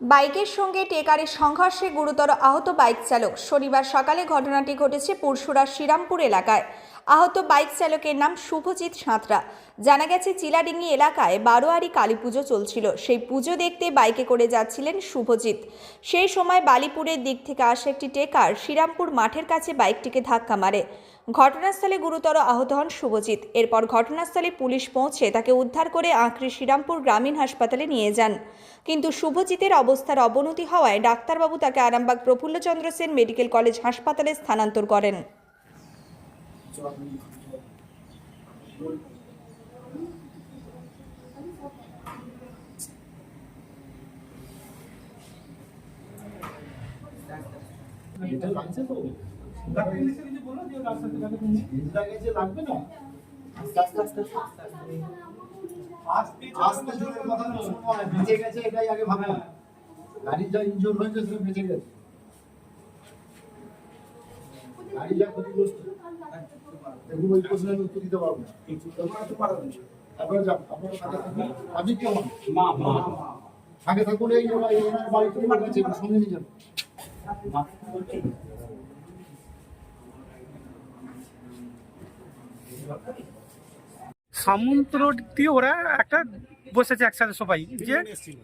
বাইকের সঙ্গে টেকারের সংঘর্ষে গুরুতর আহত বাইক চালক। শনিবার সকালে ঘটনাটি ঘটেছে পুরসুরা শ্রীরামপুর এলাকায়। আহত বাইক চালকের নাম শুভজিৎ সাঁতরা। জানা গেছে, চিলাডিঙ্গি এলাকায় বারোয়ারি কালী পুজো চলছিল। সেই পুজো দেখতে বাইকে করে যাচ্ছিলেন শুভজিৎ। সেই সময় বালিপুরের দিক থেকে আসা একটি টেকার শ্রীরামপুর মাঠের কাছে বাইকটিকে ধাক্কা মারে। ঘটনাস্থলে গুরুতর আহত হন শুভজিৎ। এরপর ঘটনাস্থলে পুলিশ পৌঁছে তাকে উদ্ধার করে আঁকড়ি শ্রীরামপুর গ্রামীণ হাসপাতালে নিয়ে যান। কিন্তু শুভজিতের অবস্থার অবনতি হওয়ায় ডাক্তারবাবু তাকে আরামবাগ প্রফুল্লচন্দ্র সেন মেডিকেল কলেজ হাসপাতালে স্থানান্তর করেন। এটা লাগছে তো লাগেছে লাগবে না আস্তে আস্তে আস্তে আস্তে আস্তে জোরে কথা না, বেঁচে গেছে এটাই আগে ভাবো গাড়ির যা ইনজোর হয়েছে সেটা বেঁচে গেছে গাড়ি যা ক্ষতিগ্রস্ত। দেখুন ওই প্রশ্নের উত্তর দিতে পারব না। আপনারা যান আপনারা সাথে থাকুন। আপনি কেউ মা মা। আগে থাকুন এই ওনার বাড়ি থেকে সঙ্গে নিয়ে যান। সামন্ত রোড দিয়ে ওরা একটা বসেছে একসাথে সবাই যে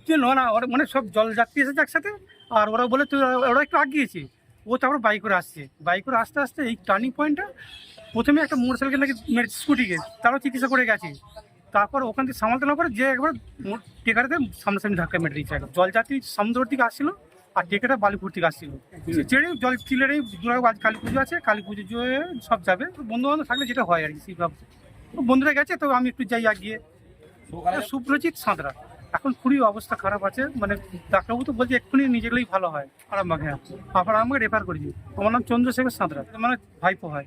যে না না ওরা মানে সব জল যাত্রী এসেছে একসাথে আর ওরা বলে তুই ওরা একটু আগিয়েছে। ও তারপর বাইক করে আসছে। বাইক করে আসতে আসতে এই টার্নিং পয়েন্টটা প্রথমে একটা মোটর সাইকেল নাকি মেরেছে স্কুটিকে তারও চিকিৎসা করে গেছে। তারপর ওখান থেকে সামালতে না করে যে একবার টেকারতে সামনাসামনি ধাক্কা মেরে দিয়েছে। একবার। জলযাত্রী সমুদ্র থেকে আসছিল আর টেকারটা বালিপুর থেকে আসছিল। চেড়ে জল চিলের দুর্গা কালী পুজো আছে কালী পুজো সব যাবে। বন্ধু বান্ধব থাকলে যেটা হয় আর কি সেই বন্ধুরা গেছে তো আমি একটু যাই আগিয়ে সুপ্রজিৎ সাঁতরা। এখন খুবই অবস্থা খারাপ আছে। মানে ডাক্তারবাবু তো বলছে এক্ষুনি নিজে গেলেই ভালো হয়। আরামবাগ আপনার আমাকে রেফার করেছি। আমার নাম চন্দ্রশেখর সাঁতরা। মানে ভাইপো হয়।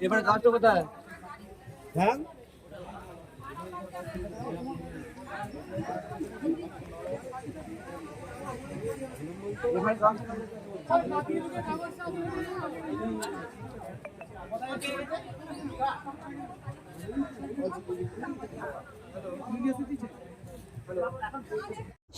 এবার গাছটা কোথায়